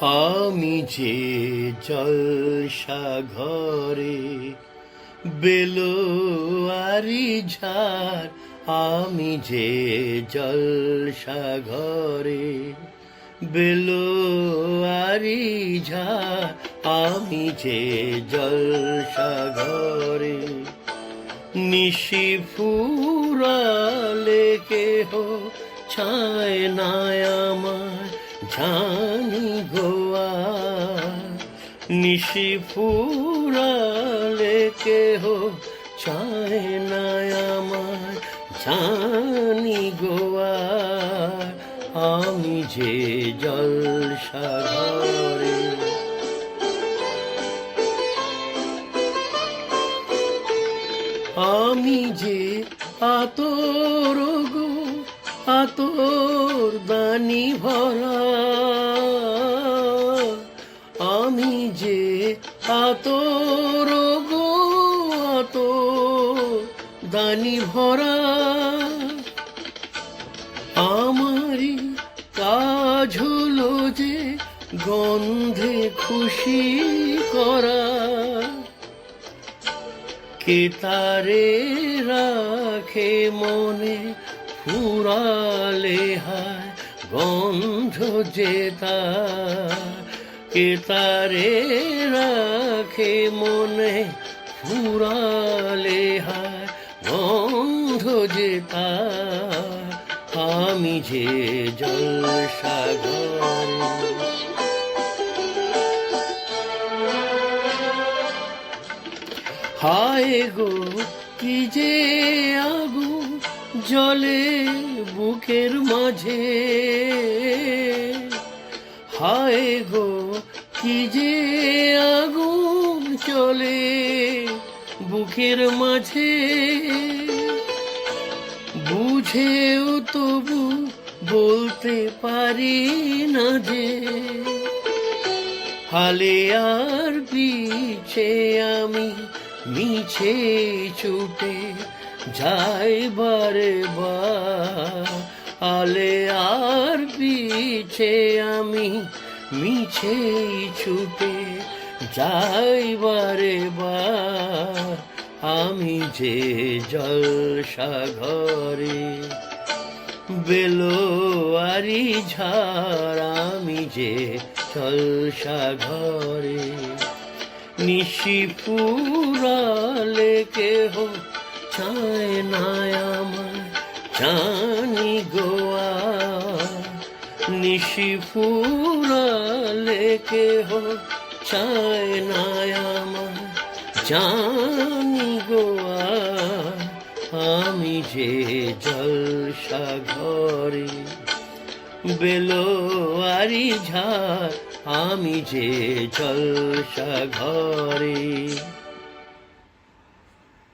আমি যে জলসা ঘরে বেলোয়ারি ঝাড়, আমি যে জলসা ঘরে বেলোয়ারি ঝাড়, আমি যে জলসা ঘরে নিশি ফুরালে কেহ ছায় না আমার। জানি গোয়া নিশি ফুরালে কেহ ছায় না আমার জানি গোয়া আমি যে জলসাগরে আমি যে আতর গো, আতর দানি ভরা। আমি যে আতর গো আতর দানি ভরা। আমারই কাজ হলো যে গন্ধে খুশি করা। কে তারে রাখে মনে ফুরালে হায়, গন্ধ যে কে তারে রাখে মনে? ফুরালে হায়, গন্ধ যে আমি যে জলসাগরে। হায় গো, কি যে জলে বুকের মাঝে। হায় গো, কি যে আগুন চলে বুকের মাঝে। বুঝেও তবু বলতে পারি না যে, হালে আর পিছে আমি, মিছে ছুটে যাই বারে বার। আলে আর পিছে আমি মিছে ছুটে যাই বারে বার। আমি যে জলসাঘরে বেলোয়ারি ঝাড়, আমি যে জলসাঘরে নিশি ফুরালে কেহ নিশি ফুরালে কেহ চায় না আমার। জানি গোয়া আমি যে জলসাঘরে বেলোয়ারি ঝাড়, আমি যে জলসাঘরে